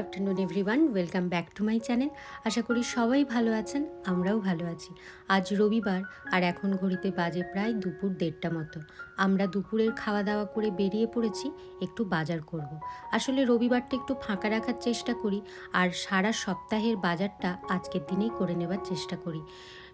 Afternoon everyone welcome back to my channel আশা করি সবাই ভালো আছেন, আমরাও ভালো আছি। আজ রবিবার, আর এখন ঘড়িতে বাজে প্রায় দুপুর দেড়টা মতো। আমরা দুপুরের খাওয়া দাওয়া করে বেরিয়ে পড়েছি, একটু বাজার করব। আসলে রবিবারটা একটু ফাঁকা রাখার চেষ্টা করি, আর সারা সপ্তাহের বাজারটা আজকের দিনেই করে নেবার চেষ্টা করি।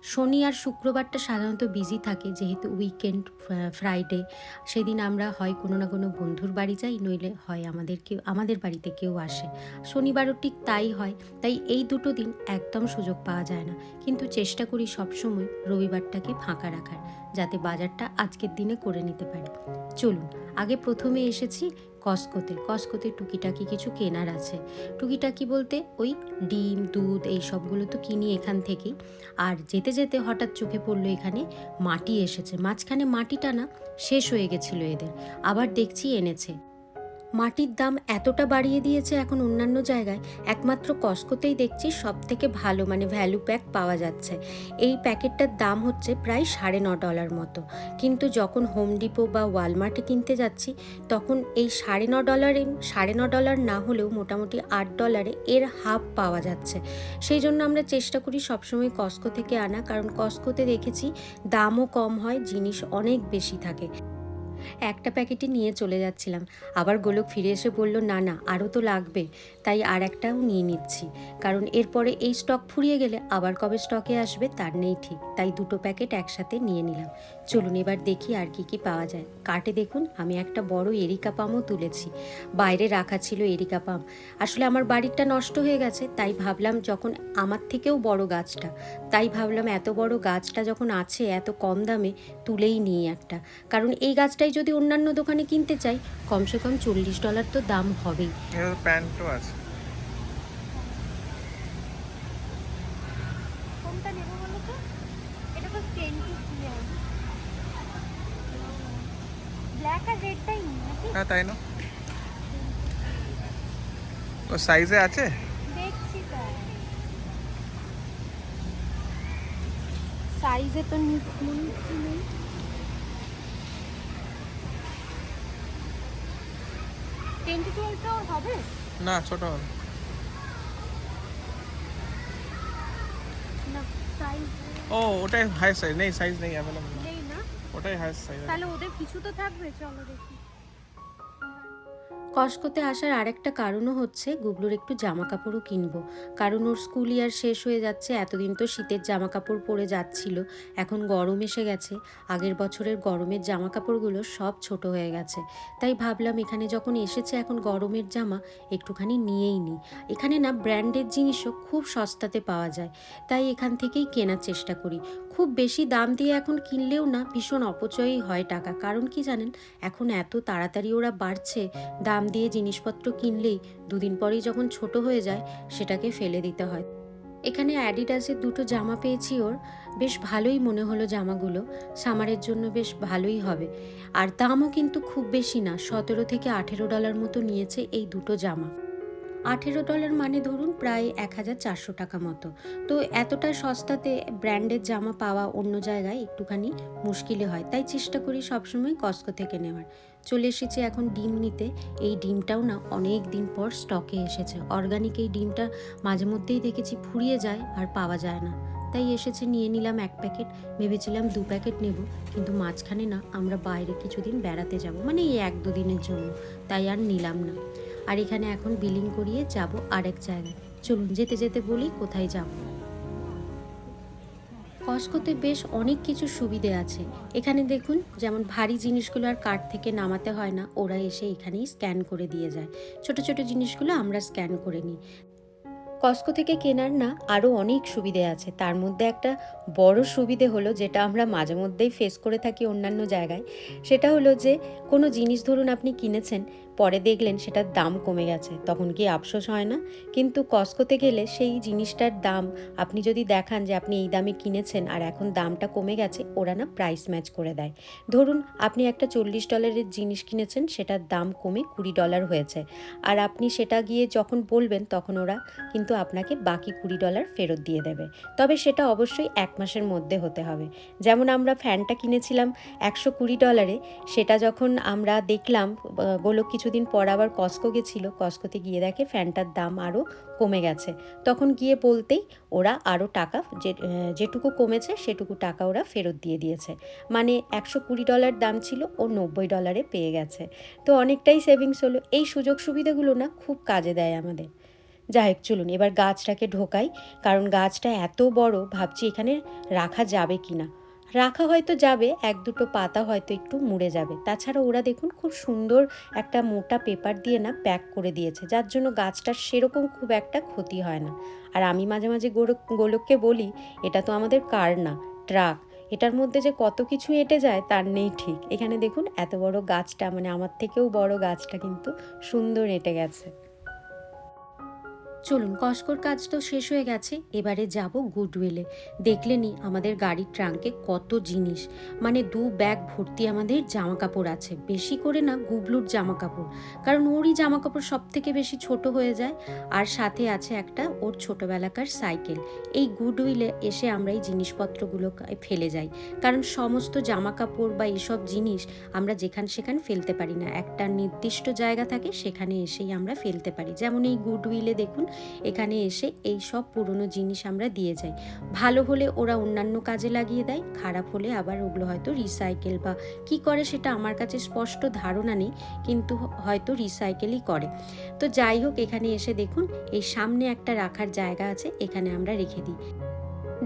শনি আর শুক্রবারটা সাধারণত বিজি থাকে, যেহেতু উইকেন্ড ফ্রাইডে সেদিন আমরা হয় কোনো না কোনো বন্ধুর বাড়ি যাই, নইলে হয় আমাদের কেউ, আমাদের বাড়িতে কেউ আসে। শনিবারও ঠিক তাই হয়, তাই এই দুটো দিন একদম সুযোগ পাওয়া যায় না। কিন্তু চেষ্টা করি সবসময় রবিবারটাকে ফাঁকা রাখার, যাতে বাজারটা আজকের দিনে করে নিতে পারি। চলুন, আগে প্রথমে এসেছি কসকোতে কসকোতে টুকিটাকি কিছু কেনার আছে। টুকিটাকি বলতে ওই ডিম, দুধ, এই সবগুলো তো কিনি এখান থেকেই। আর যেতে যেতে হঠাৎ চোখে পড়ল এখানে মাটি এসেছে। মাঝখানে মাটিটা না শেষ হয়ে গেছিল এদের। আবার দেখছি এনেছে। মাটির দাম এতটা বাড়িয়ে দিয়েছে এখন অন্যান্য জায়গায়, একমাত্র কস্কোতেই দেখছি সব থেকে ভালো মানে ভ্যালু প্যাক পাওয়া যাচ্ছে। এই প্যাকেটটার দাম হচ্ছে প্রায় সাড়ে ন ডলার মতো। কিন্তু যখন হোম ডিপো বা ওয়ালমার্টে কিনতে যাচ্ছি, তখন এই সাড়ে ন ডলারে, সাড়ে ন ডলার না হলেও মোটামুটি আট ডলারে এর হাফ পাওয়া যাচ্ছে। সেই জন্য আমরা চেষ্টা করি সবসময় কস্কো থেকে আনা, কারণ কস্কোতে দেখেছি দামও কম হয়, জিনিস অনেক বেশি থাকে। একটা প্যাকেটই নিয়ে চলে যাচ্ছিলাম। আবার গোলক ফিরে এসে বলল, না না, আরও তো লাগবে। তাই আর একটাও নিয়ে নিচ্ছি। কারণ এরপরে এই স্টক ফুরিয়ে গেলে আবার কবে স্টকে আসবে তার নেই ঠিক। তাই দুটো প্যাকেট একসাথে নিয়ে নিলাম। চলুন এবার দেখি আর কি কি পাওয়া যায়। কার্টে দেখুন, আমি একটা বড় এরিকা পামও তুলেছি। বাইরে রাখা ছিল এরিকা পাম। আসলে আমার বাড়িটা নষ্ট হয়ে গেছে, তাই ভাবলাম যখন আমার থেকেও বড় গাছটা, তাই ভাবলাম এত বড় গাছটা যখন আছে এত কম দামে তুলেই নিই একটা। কারণ এই গাছটাই যদি অন্যান্য দোকানে কিনতে চাই কমসে কম চল্লিশ ডলার তো দাম হবেই। তো প্যান্টও আছে। কোনটা নেব বলো তো? এটা তো টেন টু ব্ল্যাক আর রেডটাই হ্যাঁ তাই না? ও সাইজে আছে? সাইজে তো। নি- নেই টেন টু হবে? না ছোট হবে। না সাইজ ও ওটাই হাই সাইজ নেই সাইজ নেই অ্যাভেলেবল নেই না। ওটাই হাই সাইজ তাহলে ওদের কিছু তো থাকবে চলো দেখি। কস্কোতে আসার আরেকটা কারণও হচ্ছে গুবলুর একটু জামা কাপড়ও কিনবো। কারণ ওর স্কুল ইয়ার শেষ হয়ে যাচ্ছে, এতদিন তো শীতের জামা কাপড় পরে যাচ্ছিল, এখন গরম এসে গেছে। আগের বছরের গরমের জামা কাপড়গুলো সব ছোট হয়ে গেছে। তাই ভাবলাম এখানে যখন এসেছে এখন গরমের জামা একটুখানি নিয়েই নিই এখানে না ব্র্যান্ডের জিনিসও খুব সস্তাতে পাওয়া যায়। তাই এখান থেকেই কেনার চেষ্টা করি। খুব বেশি দাম দিয়ে এখন কিনলেও না ভীষণ অপচয়ই হয় টাকা। কারণ কি জানেন? এখন এত তাড়াতাড়ি ওরা বাড়ছে, দাম দিয়ে জিনিসপত্র কিনলেই দুদিন পরেই যখন ছোট হয়ে যায় সেটাকে ফেলে দিতে হয়। এখানে অ্যাডিডাসের দুটো জামা পেয়েছি ওর। বেশ ভালোই মনে হলো জামাগুলো। সামারের জন্য বেশ ভালোই হবে। আর দামও কিন্তু খুব বেশি না, সতেরো থেকে আঠেরো ডলার মতো নিয়েছে এই দুটো জামা। আঠেরো ডলার মানে ধরুন প্রায় এক হাজার চারশো টাকা মতো। তো এতটা সস্তাতে ব্র্যান্ডের জামা পাওয়া অন্য জায়গায় একটুখানি মুশকিলে হয়। তাই চেষ্টা করি সবসময় কস্কো থেকে নেওয়ার। চলে এসেছি এখন ডিম নিতে। এই ডিমটাও না অনেক দিন পর স্টকে এসেছে। অর্গানিক এই ডিমটা মাঝে মধ্যেই দেখেছি ফুরিয়ে যায় আর পাওয়া যায় না। তাই এসেছে, নিয়ে নিলাম এক প্যাকেট। ভেবেছিলাম দু প্যাকেট নেব, কিন্তু মাঝখানে না আমরা বাইরে কিছুদিন বেড়াতে যাব। মানে এই এক দুদিনের জন্য। তাই আর নিলাম না। আর এখানে এখন বিলিং করিয়ে যাব আরেক জায়গায়। চলুন, যেতে যেতে বলি কোথায় যাব। কস্কোতে বেশ অনেক কিছু সুবিধে আছে। এখানে দেখুন, যেমন ভারী জিনিসগুলো আর কার্ট থেকে নামাতে হয় না, ওরা এসে এখানেই স্ক্যান করে দিয়ে যায়। ছোট ছোট জিনিসগুলো আমরা স্ক্যান করে নিই। কস্কো থেকে কেনার না আরও অনেক সুবিধে আছে। তার মধ্যে একটা বড় সুবিধে হলো, যেটা আমরা মাঝে মধ্যেই ফেস করে থাকি অন্যান্য জায়গায়। সেটা হলো যে কোনো জিনিস ধরুন আপনি কিনেছেন, পরে দেখলেন সেটার দাম কমে গেছে, তখন কি আফসোস হয় না? কিন্তু কস্কোতে গেলে সেই জিনিসটার দাম, আপনি যদি দেখান যে আপনি এই দামে কিনেছেন আর এখন দামটা কমে গেছে, ওরা না প্রাইস ম্যাচ করে দেয়। ধরুন আপনি একটা চল্লিশ ডলারের জিনিস কিনেছেন, সেটার দাম কমে কুড়ি ডলার হয়েছে, আর আপনি সেটা গিয়ে যখন বলবেন, তখন ওরা কিন্তু আপনাকে বাকি কুড়ি ডলার ফেরত দিয়ে দেবে। তবে সেটা অবশ্যই এক মাসের মধ্যে হতে হবে। যেমন আমরা ফ্যানটা কিনেছিলাম একশো কুড়ি ডলারে, সেটা যখন আমরা দেখলাম গোলক কিছুদিন পর আবার কস্কো গেছিল। কস্কোতে গিয়ে দেখে ফ্যানটার দাম আরও কমে গেছে। তখন গিয়ে বলতেই ওরা আরও টাকা যে যেটুকু কমেছে সেটুকু টাকা ওরা ফেরত দিয়ে দিয়েছে। মানে একশো কুড়ি ডলার দাম ছিল ও নব্বই ডলারে পেয়ে গেছে। তো অনেকটাই সেভিংস হলো। এই সুযোগ সুবিধাগুলো না খুব কাজে দেয় আমাদের। যাই হোক, চলুন, এবার গাছটাকে ঢোকাই। কারণ গাছটা এত বড়, ভাবছি এখানে রাখা যাবে কি না রাখা হয়তো যাবে, এক দুটো পাতা হয়তো একটু মুড়ে যাবে। তাছাড়া ওরা দেখুন খুব সুন্দর একটা মোটা পেপার দিয়ে না প্যাক করে দিয়েছে, যার জন্য গাছটার সেরকম খুব একটা ক্ষতি হয় না। আর আমি মাঝে মাঝে গোলক গোলককে বলি, এটা তো আমাদের কার না? ট্রাক। এটার মধ্যে যে কত কিছু এঁটে যায়, তার নেই ঠিক। এখানে দেখুন এত বড় গাছটা মানে আমার থেকেও বড় গাছটা কিন্তু সুন্দর এঁটে গেছে। চলুন, কস্কোর কাজ তো শেষ হয়ে গেছে, এবারে যাব গুডউইলে। দেখলেনি আমাদের গাড়ির ট্রাঙ্কে কত জিনিস। মানে দু ব্যাগ ভর্তি আমাদের জামা কাপড় আছে। বেশি করে না গুবলুর জামা কাপড় কারণ ওরই জামা কাপড় সব থেকে বেশি ছোট হয়ে যায়। আর সাথে আছে একটা ওর ছোটবেলাকার সাইকেল। এই গুডউইলে এসে আমরা এই জিনিসপত্রগুলো ফেলে যাই। কারণ সমস্ত জামা কাপড় বা এইসব জিনিস আমরা যেখান সেখান ফেলতে পারি না। একটা নির্দিষ্ট জায়গা থাকে, সেখানে এসেই আমরা ফেলতে পারি। যেমন এই গুডউইলে দেখুন এখানে এসে এই সব পুরনো জিনিস আমরা দিয়ে যাই। ভালো হলে ওরা অন্যান্য কাজে লাগিয়ে দেয়, খারাপ হলে আবার ওগুলো হয়তো রিসাইকেল বা কি করে সেটা আমার কাছে স্পষ্ট ধারণা নেই, কিন্তু হয়তো রিসাইকেলই করে। তো যাই হোক, এখানে এসে দেখুন, এই সামনে একটা রাখার জায়গা আছে, এখানে আমরা রেখে দিই।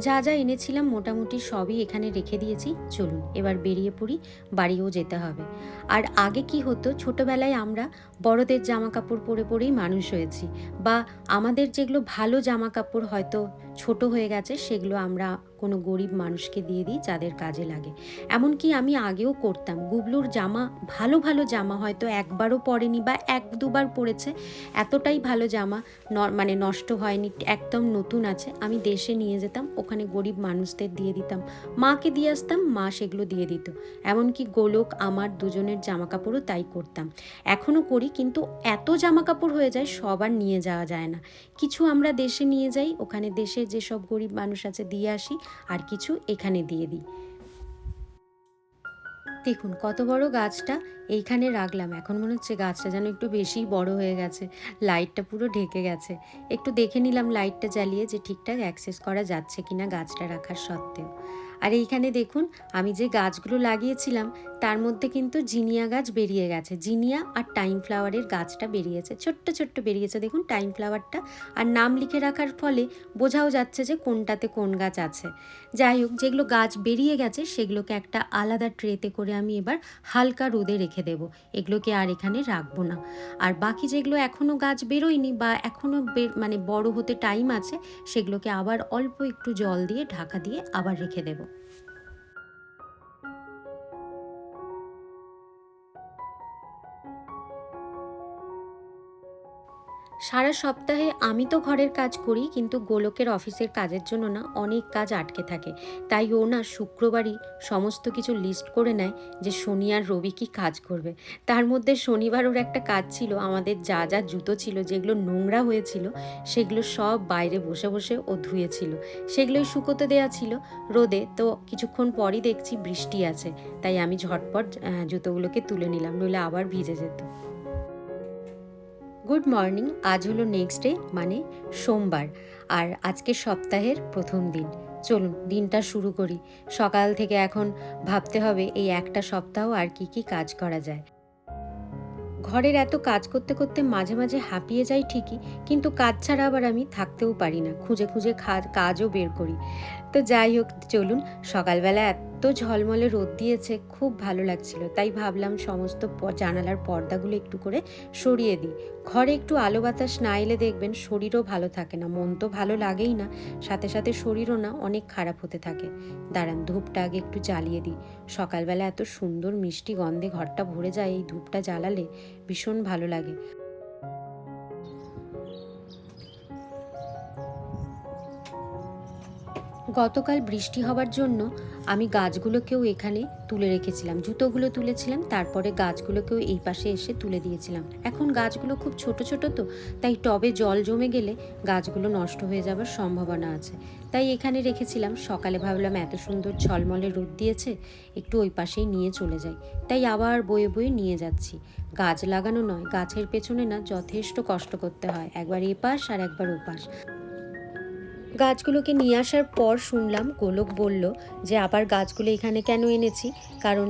যা যা এনেছিলাম মোটামুটি সবই এখানে রেখে দিয়েছি, চলুন এবার বেরিয়ে পড়ি, বাড়িও যেতে হবে। আর আগে কি হতো, ছোটবেলায় আমরা বড়দের জামা কাপড় পরে পরেই মানুষ হয়েছি। বা আমাদের যেগুলো ভালো জামা কাপড় হয়তো ছোট হয়ে গেছে, সেগুলো আমরা কোনো গরিব মানুষকে দিয়ে দিই যাদের কাজে লাগে। এমনকি আমি আগেও করতাম। গুবলুর জামা, ভালো ভালো জামা হয়তো একবারও পরেনি বা এক দুবার পরেছে, এতটাই ভালো জামা মানে নষ্ট হয়নি, একদম নতুন আছে। আমি দেশে নিয়ে যেতাম, ওখানে গরিব মানুষদের দিয়ে দিতাম। মাকে দিয়ে আসতাম, মা সেগুলো দিয়ে দিত। এমনকি গোলক, আমার দুজনের জামা কাপড়ও তাই করতাম। এখনও করি কিন্তু এত জামা কাপড় হয়ে যায়, সবার নিয়ে যাওয়া যায় না। কিছু আমরা দেশে নিয়ে যাই, ওখানে দেশে যেসব গরিব মানুষ আছে দিয়ে আসি, আর কিছু এখানে দিয়ে দিই। দেখুন, কত বড় গাছটা, এইখানে রাখলাম। এখন মনে হচ্ছে গাছটা যেন একটু বেশিই বড় হয়ে গেছে, লাইটটা পুরো ঢেকে গেছে। একটু দেখে নিলাম লাইটটা জ্বালিয়ে যে ঠিকঠাক অ্যাক্সেস করা যাচ্ছে কিনা গাছটা রাখার সত্ত্বেও। আর এইখানে দেখুন, আমি যে গাছগুলো লাগিয়েছিলাম, তার মধ্যে কিন্তু জিনিয়া গাছ বেরিয়ে গেছে। জিনিয়া আর টাইম ফ্লাওয়ারের গাছটা বেরিয়েছে, ছোট্ট ছোট্ট বেরিয়েছে। দেখুন, টাইম ফ্লাওয়ারটা আর নাম লিখে রাখার ফলে বোঝাও যাচ্ছে যে কোনটাতে কোন গাছ আছে। যাই হোক, যেগুলো গাছ বেরিয়ে গেছে, সেগুলোকে একটা আলাদা ট্রেতে করে আমি এবার হালকা রোদে রেখে দেবো। এগুলোকে আর এখানে রাখব না। আর বাকি যেগুলো এখনও গাছ বেরোয়নি বা এখনও মানে বড় হতে টাইম আছে, সেগুলোকে আবার অল্প একটু জল দিয়ে, ঢাকা দিয়ে আবার রেখে দেবো। সারা সপ্তাহে আমি তো ঘরের কাজ করি, কিন্তু গোলকের অফিসের কাজের জন্য না অনেক কাজ আটকে থাকে। তাই ও না শুক্রবারই সমস্ত কিছু লিস্ট করে নেয় যে শনি আর রবি কি কাজ করবে। তার মধ্যে শনিবার ওর একটা কাজ ছিল, আমাদের যা যা জুতো ছিল, যেগুলো নোংরা হয়েছিল, সেগুলো সব বাইরে বসে বসে ও ধুয়েছিল। সেগুলোই শুকোতে দেয়া ছিল। রোদে তো কিছুক্ষণ পরই দেখছি বৃষ্টি আছে, তাই আমি ঝটপট জুতোগুলোকে তুলে নিলাম, নইলে আবার ভিজে যেত। গুড মর্নিং, আজ হলো নেক্সট ডে মানে সোমবার। আর আজকে সপ্তাহের প্রথম দিন। চলুন, দিনটা শুরু করি। সকাল থেকে এখন ভাবতে হবে, এই একটা সপ্তাহ আর কি কি কাজ করা যায়। ঘরের এত কাজ করতে করতে মাঝে মাঝে হাঁপিয়ে যাই ঠিকই, কিন্তু কাজ ছাড়া আবার আমি থাকতেও পারি না। খুঁজে খুঁজে কাজও বের করি। তো যাই হোক, চলুন। সকালবেলা এত ঝলমলে রোদ দিয়েছে, খুব ভালো লাগছিল। তাই ভাবলাম সমস্ত জানালার পর্দাগুলো একটু করে সরিয়ে দিই। ঘরে একটু আলো বাতাস না এলে দেখবেন শরীরও ভালো থাকে না, মন তো ভালো লাগেই না। সাথে সাথে শরীরও না অনেক খারাপ হতে থাকে। দাঁড়ান, ধূপটা আগে একটু জ্বালিয়ে দিই। সকালবেলা এত সুন্দর মিষ্টি গন্ধে ঘরটা ভরে যায় এই ধূপটা জ্বালালে ভীষণ ভালো লাগে। গতকাল বৃষ্টি হবার জন্য আমি গাছগুলোকেও এখানে তুলে রেখেছিলাম। জুতোগুলো তুলেছিলাম, তারপরে গাছগুলোকেও এই পাশে এসে তুলে দিয়েছিলাম। এখন গাছগুলো খুব ছোট ছোট তো, তাই টবে জল জমে গেলে গাছগুলো নষ্ট হয়ে যাবার সম্ভাবনা আছে। তাই এখানে রেখেছিলাম, সকালে ভাবলাম এত সুন্দর ঝলমলে রোদ দিয়েছে, একটু ওই পাশেই নিয়ে চলে যাই। তাই আবার বয়ে বয়ে নিয়ে যাচ্ছি। গাছ লাগানো নয়, গাছের পেছনে না যথেষ্ট কষ্ট করতে হয়, একবার এপাশ আর একবার ওপাশ। গাছগুলোকে নিয়ে আসার পর শুনলাম গোলক বলল যে আবার গাছগুলো এখানে কেন এনেছি? কারণ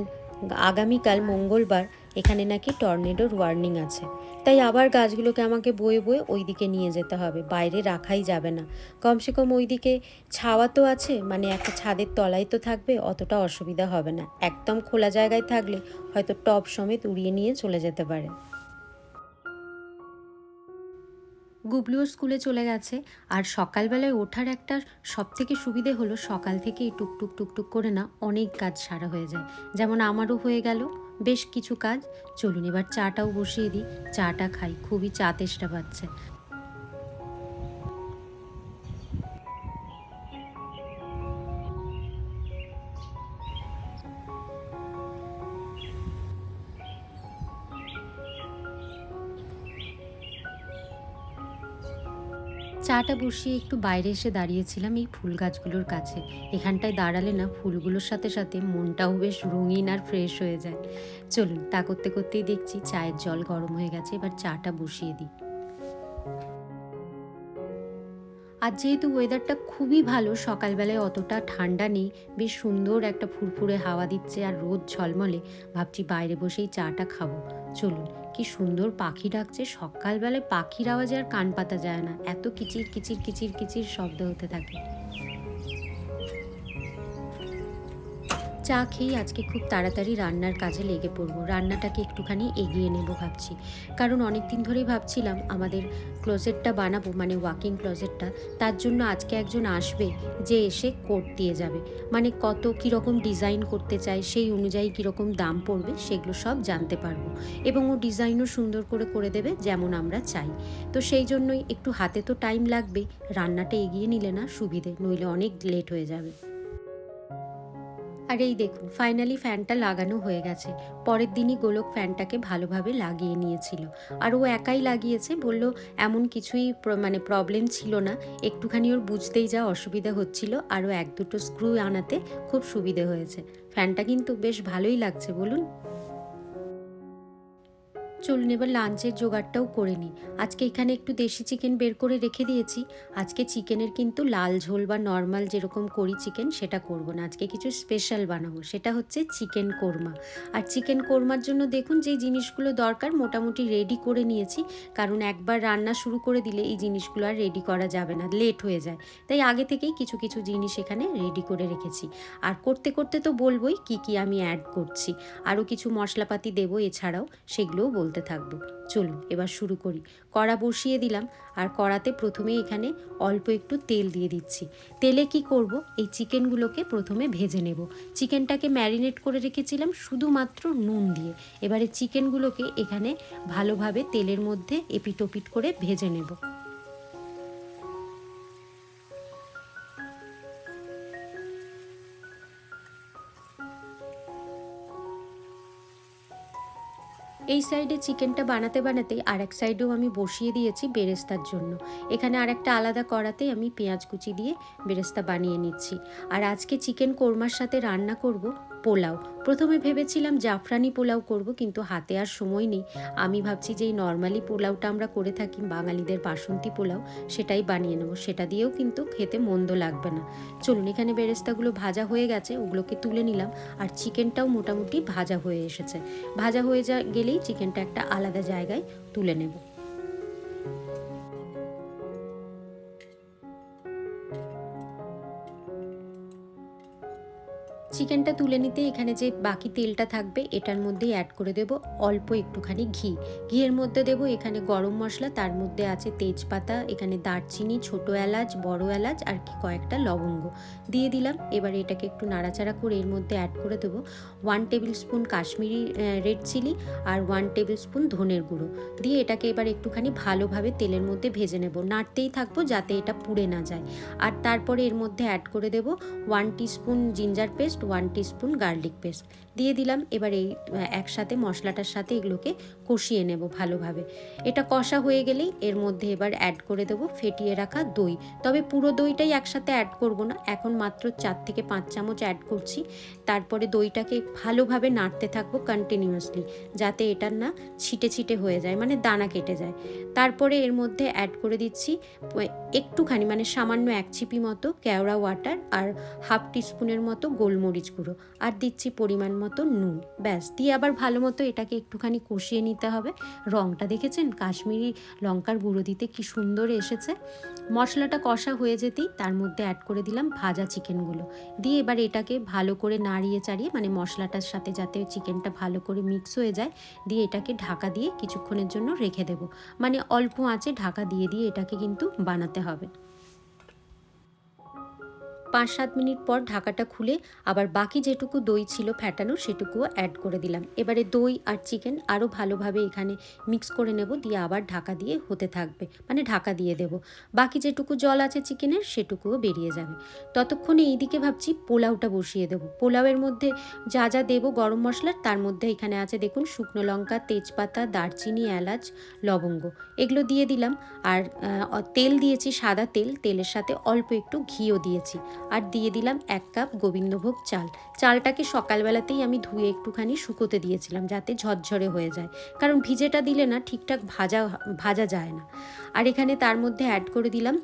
আগামীকাল মঙ্গলবার এখানে নাকি টর্নেডোর ওয়ার্নিং আছে। তাই আবার গাছগুলোকে আমাকে বয়ে বয়ে ওই দিকে নিয়ে যেতে হবে, বাইরে রাখাই যাবে না। কমসে কম ওই দিকে ছাওয়া তো আছে মানে একটা ছাদের তলায় তো থাকবে, অতটা অসুবিধা হবে না। একদম খোলা জায়গায় থাকলে হয়তো টব সমেত উড়িয়ে নিয়ে চলে যেতে পারে। গুবলুও স্কুলে চলে গেছে। আর সকালবেলায় ওঠার একটা সব থেকে সুবিধে হলো সকাল থেকেই টুকটুক টুকটুক করে না অনেক কাজ সারা হয়ে যায়। যেমন আমারও হয়ে গেল। বেশ কিছু কাজ। চলুন এবার চাটাও বসিয়ে দিই। চাটা খাই। খুবই চা তেষ্টা পাচ্ছে। চাটা বসিয়ে একটু বাইরে এসে দাঁড়িয়েছিলাম এই ফুল গাছগুলোর কাছে। এখানটায় দাঁড়ালে না ফুলগুলোর সাথে সাথে মনটাও বেশ রঙিন আর ফ্রেশ হয়ে যায়। চলুন, তা করতে করতেই দেখছি চায়ের জল গরম হয়ে গেছে, এবার চাটা বসিয়ে দিই। আর যেহেতু ওয়েদারটা খুবই ভালো, সকালবেলায় অতটা ঠান্ডা নেই, বেশ সুন্দর একটা ফুরফুরে হাওয়া দিচ্ছে আর রোদ ঝলমলে, ভাবছি বাইরে বসেই চাটা খাব। চলুন কি সুন্দর পাখি ডাকছে। সকালবেলায় পাখির আওয়াজে আর কান পাতা যায় না। এত কিচির কিচির কিচির কিচির শব্দ হতে থাকে। চা খেয়েই আজকে খুব তাড়াতাড়ি রান্নার কাজে লেগে পড়ব। রান্নাটাকে একটুখানি এগিয়ে নেব ভাবছি। কারণ অনেক দিন ধরেই ভাবছিলাম আমাদের ক্লোজেটটা বানাবো মানে ওয়াকিং ক্লোজেটটা তার জন্য আজকে একজন আসবে যে এসে কোট দিয়ে যাবে। মানে কত কীরকম ডিজাইন করতে চায়, সেই অনুযায়ী কীরকম দাম পড়বে, সেগুলো সব জানতে পারব। এবং ও ডিজাইনও সুন্দর করে করে দেবে যেমন আমরা চাই। তো সেই জন্যই একটু হাতে তো টাইম লাগবে রান্নাটা এগিয়ে নিলে না সুবিধে, নইলে অনেক লেট হয়ে যাবে। আর এই দেখুন ফাইনালি ফ্যানটা লাগানো হয়ে গেছে। পরের দিনই গোলক ফ্যানটাকে ভালোভাবে লাগিয়ে নিয়েছিল। আর ও একাই লাগিয়েছে, বলল এমন কিছুই মানে প্রবলেম ছিল না। একটুখানি ওর বুঝতেই যা অসুবিধা হচ্ছিল, আরও এক দুটো স্ক্রু আনাতে খুব সুবিধে হয়েছে। ফ্যানটা কিন্তু বেশ ভালোই লাগছে, বলুন। চলুন এবার লাঞ্চের জোগাড়টাও করে নিই। আজকে এখানে একটু দেশি চিকেন বের করে রেখে দিয়েছি। আজকে চিকেনের কিন্তু লাল ঝোল বা নর্মাল যেরকম করি চিকেন, সেটা করব না। আজকে কিছু স্পেশাল বানাবো। সেটা হচ্ছে চিকেন কোরমা। আর চিকেন কোরমার জন্য দেখুন যে জিনিসগুলো দরকার, মোটামুটি রেডি করে নিয়েছি। কারণ একবার রান্না শুরু করে দিলে এই জিনিসগুলো আর রেডি করা যাবে না লেট হয়ে যায়। তাই আগে থেকেই কিছু কিছু জিনিস এখানে রেডি করে রেখেছি। আর করতে করতে তো বলবোই কি কি আমি অ্যাড করছি। আরও কিছু মশলাপাতি দেবো এছাড়াও, সেগুলোও বলতে থাকব। চলুন, এবার শুরু করি। কড়া বসিয়ে দিলাম, আর কড়াতে প্রথমে এখানে অল্প একটু তেল দিয়ে দিচ্ছি। তেলে কি করব? এই চিকেনগুলোকে প্রথমে ভেজে নেব। চিকেনটাকে ম্যারিনেট করে রেখেছিলাম শুধুমাত্র নুন দিয়ে। এবারে চিকেনগুলোকে এখানে ভালোভাবে তেলের মধ্যে এপিটোপিট করে ভেজে নেব। এই সাইডে চিকেনটা বানাতে বানাতে আর এক সাইডেও আমি বসিয়ে দিয়েছি বেরেস্তার জন্য। এখানে আর একটা আলাদা করাতে আমি পেঁয়াজ কুচি দিয়ে বেরেস্তা বানিয়ে নিচ্ছি। আর আজকে চিকেন কোরমার সাথে রান্না করব পোলাও। প্রথমে ভেবেছিলাম জাফরানি পোলাও করব, কিন্তু হাতে আর সময় নেই। আমি ভাবছি যে এই নর্মালি পোলাওটা আমরা করে থাকি, বাঙালিদের বাসন্তী পোলাও, সেটাই বানিয়ে নেব। সেটা দিয়েও কিন্তু খেতে মন্দ লাগবে না। চলুন, এখানে বেরেস্তাগুলো ভাজা হয়ে গেছে, ওগুলোকে তুলে নিলাম, আর চিকেনটাও মোটামুটি ভাজা হয়ে এসেছে। ভাজা হয়ে যা, গেলেই চিকেনটা একটা আলাদা জায়গায় তুলে নেব। চিকেনটা তুলে নিতে এখানে যে বাকি তেলটা থাকবে, এটার মধ্যেই অ্যাড করে দেব অল্প একটুখানি ঘি। ঘিয়ের মধ্যে দেব এখানে গরম মশলা, তার মধ্যে আছে তেজপাতা, এখানে দারচিনি, ছোট এলাচ, বড় এলাচ, আর কি কয়েকটা লবঙ্গ। দিয়ে দিলাম, এবার এটাকে একটু নাড়াচাড়া করে এর মধ্যে অ্যাড করে দেবো one table spoon Kashmiri red chilli আর ওয়ান টেবিল স্পুন ধনের গুঁড়ো। দিয়ে এটাকে এবার একটুখানি ভালোভাবে তেলের মধ্যে ভেজে নেব। নাড়তেই থাকব যাতে এটা পুড়ে না যায়। আর তারপরে এর মধ্যে অ্যাড করে দেব one teaspoon ginger paste one teaspoon garlic paste. দিয়ে দিলাম। এবার এই একসাথে মশলাটার সাথে এগুলোকে কষিয়ে নেব ভালোভাবে। এটা কষা হয়ে গেলেই এর মধ্যে এবার অ্যাড করে দেবো ফেটিয়ে রাখা দই। তবে পুরো দইটাই একসাথে অ্যাড করব না। এখন মাত্র চার থেকে পাঁচ চামচ অ্যাড করছি। তারপরে দইটাকে ভালোভাবে নাড়তে থাকব কন্টিনিউয়াসলি যাতে এটার না ছিটে ছিটে হয়ে যায় মানে দানা কেটে যায়। তারপরে এর মধ্যে অ্যাড করে দিচ্ছি একটুখানি মানে সামান্য এক চিপি মতো কেওড়া ওয়াটার আর হাফ টিস্পুনের মতো গোলমরিচ গুঁড়ো। আর দিচ্ছি পরিমাণ মতো নুন। ব্যাস, দিয়ে আবার ভালো মতো এটাকে একটুখানি কষিয়ে নিতে হবে। রঙটা দেখেছেন? কাশ্মীরি লঙ্কার গুঁড়ো দিতে কি সুন্দর এসেছে। মশলাটা কষা হয়ে যেতেই তার মধ্যে অ্যাড করে দিলাম ভাজা চিকেনগুলো। দিয়ে এবার এটাকে ভালো করে নাড়িয়ে চাড়িয়ে মানে মশলাটার সাথে যাতে চিকেনটা ভালো করে মিক্স হয়ে যায়, দিয়ে এটাকে ঢাকা দিয়ে কিছুক্ষণের জন্য রেখে দেবো। মানে অল্প আঁচে ঢাকা দিয়ে দিয়ে এটাকে কিন্তু বানাতে হবে। পাঁচ সাত মিনিট পর ঢাকাটা খুলে আবার বাকি যেটুকু দই ছিল ফ্যাটানো সেটুকুও অ্যাড করে দিলাম। এবারে দই আর চিকেন আরও ভালোভাবে এখানে মিক্স করে নেব, দিয়ে আবার ঢাকা দিয়ে হতে থাকবে। মানে ঢাকা দিয়ে দেব। বাকি যেটুকু জল আছে চিকেনের সেটুকুও বেরিয়ে যাবে। ততক্ষণে এইদিকে ভাবছি পোলাওটা বসিয়ে দেবো। পোলাওয়ের মধ্যে যা যা দেবো গরম মশলার তার মধ্যে এখানে আছে দেখুন শুকনো লঙ্কা, তেজপাতা, দারচিনি, এলাচ, লবঙ্গ। এগুলো দিয়ে দিলাম। আর তেল দিয়েছি সাদা তেল। তেলের সাথে অল্প একটু ঘিও দিয়েছি। আর দিয়ে দিলাম এক কাপ গোবিন্দভোগ চাল। চালটাকে সকালবেলাতেই আমি ধুয়ে একটুখানি শুকোতে দিয়েছিলাম যাতে ঝরঝরে হয়ে যায়। কারণ ভিজেটা দিলে না ঠিকঠাক ভাজা ভাজা যায় না। আর এখানে তার মধ্যে অ্যাড করে দিলাম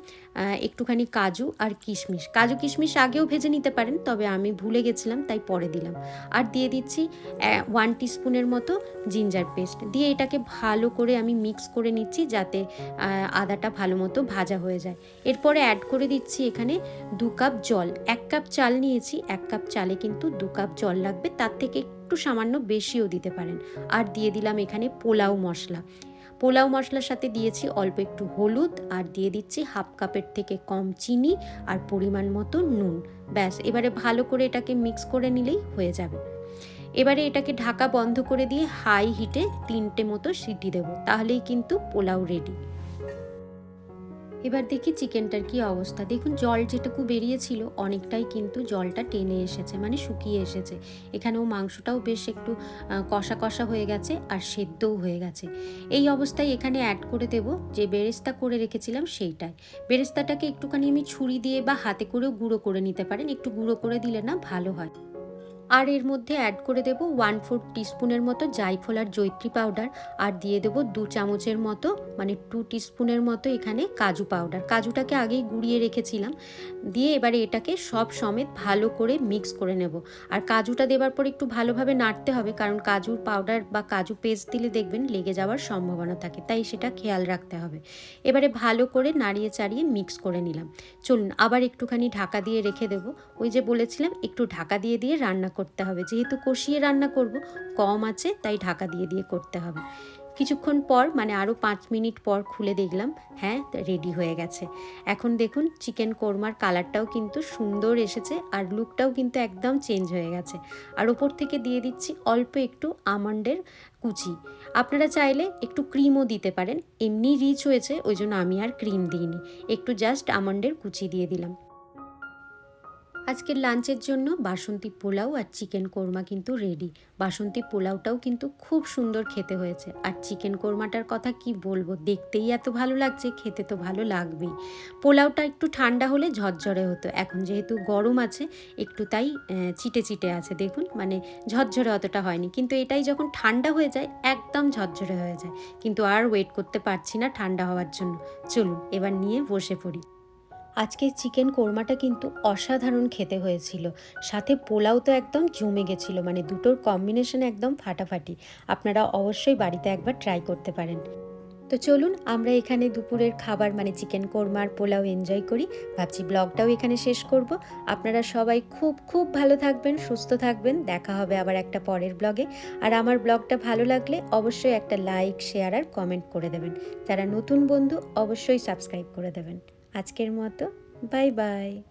একটুখানি কাজু আর কিশমিশ। কাজু, কিশমিশ আগেও ভেজে নিতে পারেন, তবে আমি ভুলে গেছিলাম, তাই পরে দিলাম। আর দিয়ে দিচ্ছি ওয়ান টিস্পুনের মতো জিঞ্জার পেস্ট দিয়ে এটাকে ভালো করে আমি মিক্স করে নিচ্ছি, যাতে আদাটা ভালো মতো ভাজা হয়ে যায়। এরপরে অ্যাড করে দিচ্ছি এখানে দু কাপ জল। এক কাপ চাল নিয়েছি, এক কাপ চালে কিন্তু দু কাপ জল লাগবে, তার থেকে একটু সামান্য বেশিও দিতে পারেন। আর দিয়ে দিলাম এখানে পোলাও মশলা। পোলাও মশলার সাথে দিয়েছি অল্প একটু হলুদ আর দিয়ে দিচ্ছি হাফ কাপের থেকে কম চিনি আর পরিমাণ মতো নুন। ব্যাস, এবারে ভালো করে এটাকে মিক্স করে নিলেই হয়ে যাবে। এবারে এটাকে ঢাকা বন্ধ করে দিয়ে হাই হিটে তিনটে মতো সিটি দেবো, তাহলেই কিন্তু পোলাও রেডি এবার দেখি চিকেনটার কি অবস্থা। দেখুন, জল যেটুকু বেরিয়েছিল, অনেকটাই কিন্তু জলটা টেনে এসেছে মানে শুকিয়ে এসেছে। এখানেও মাংসটাও বেশ একটু কষা কষা হয়ে গেছে আর সেদ্ধও হয়ে গেছে। এই অবস্থায় এখানে অ্যাড করে দেব যে বেরেস্তা করে রেখেছিলাম সেইটাই। বেরেস্তাটাকে একটুখানি আমি ছুরি দিয়ে বা হাতে করেও গুঁড়ো করে নিতে পারেন, একটু গুঁড়ো করে দিলে না ভালো হয়। আর এর মধ্যে অ্যাড করে দেব ওয়ান ফোর টিস্পুনের মতো জাইফল আর জৈত্রী পাউডার আর দিয়ে দেব দু চামচের মতো মানে টু টিস্পুনের মতো এখানে কাজু পাউডার কাজুটাকে আগেই গুঁড়িয়ে রেখেছিলাম। দিয়ে এবারে এটাকে সব সমেত ভালো করে মিক্স করে নেব। আর কাজুটা দেওয়ার পর একটু ভালোভাবে নাড়তে হবে, কারণ কাজুর পাউডার বা কাজু পেস্ট দিলে দেখবেন লেগে যাওয়ার সম্ভাবনা থাকে, তাই সেটা খেয়াল রাখতে হবে। এবারে ভালো করে নাড়িয়ে চাড়িয়ে মিক্স করে নিলাম। চলুন, আবার একটুখানি ঢাকা দিয়ে রেখে দেবো। ওই যে বলেছিলাম, একটু ঢাকা দিয়ে দিয়ে রান্না করতে হবে। যেহেতু কষিয়ে রান্না করব, কম আছে, তাই ঢাকা দিয়ে দিয়ে করতে হবে। কিছুক্ষণ পর মানে আরও পাঁচ মিনিট পর খুলে দেখলাম হ্যাঁ রেডি হয়ে গেছে। এখন দেখুন চিকেন কোরমার কালারটাও কিন্তু সুন্দর এসেছে আর লুকটাও কিন্তু একদম চেঞ্জ হয়ে গেছে। আর ওপর থেকে দিয়ে দিচ্ছি অল্প একটু আমন্ডের কুচি। আপনারা চাইলে একটু ক্রিমও দিতে পারেন। এমনি রিচ হয়েছে, ওই জন্য আমি আর ক্রিম দিইনি। একটু জাস্ট আমন্ডের কুচি দিয়ে দিলাম। আজকের লাঞ্চের জন্য বাসন্তী পোলাও আর চিকেন কোরমা কিন্তু রেডি বাসন্তী পোলাওটাও কিন্তু খুব সুন্দর খেতে হয়েছে। আর চিকেন কোরমাটার কথা কি বলব? দেখতেই এত ভালো লাগছে, খেতে তো ভালো লাগবেই। পোলাওটা একটু ঠান্ডা হলে ঝরঝরে হতো। এখন যেহেতু গরম আছে, একটু তাই চিটে চিটে আছে, দেখুন। মানে ঝরঝরে অতটা হয়নি। কিন্তু এটাই যখন ঠান্ডা হয়ে যায়, একদম ঝরঝরে হয়ে যায়। কিন্তু আর ওয়েট করতে পারছি না ঠান্ডা হওয়ার জন্য। চলুন, এবার নিয়ে বসে পড়ি। আজকে চিকেন কোরমাটা কিন্তু অসাধারণ খেতে হয়েছিল। সাথে পোলাও তো একদম জমে গেছিল মানে দুটোর কম্বিনেশন একদম ফাটাফাটি। আপনারা অবশ্যই বাড়িতে একবার ট্রাই করতে পারেন। তো চলুন, আমরা এখানে দুপুরের খাবার মানে চিকেন কোরমার পোলাও এনজয় করি। ভাবছি ব্লগটাও এখানে শেষ করব। আপনারা সবাই খুব খুব ভালো থাকবেন, সুস্থ থাকবেন। দেখা হবে আবার একটা পরের ব্লগে। আর আমার ব্লগটা ভালো লাগলে অবশ্যই একটা লাইক শেয়ার আর কমেন্ট করে দেবেন। যারা নতুন বন্ধু, অবশ্যই সাবস্ক্রাইব করে দেবেন। আজকের মতো বাই বাই।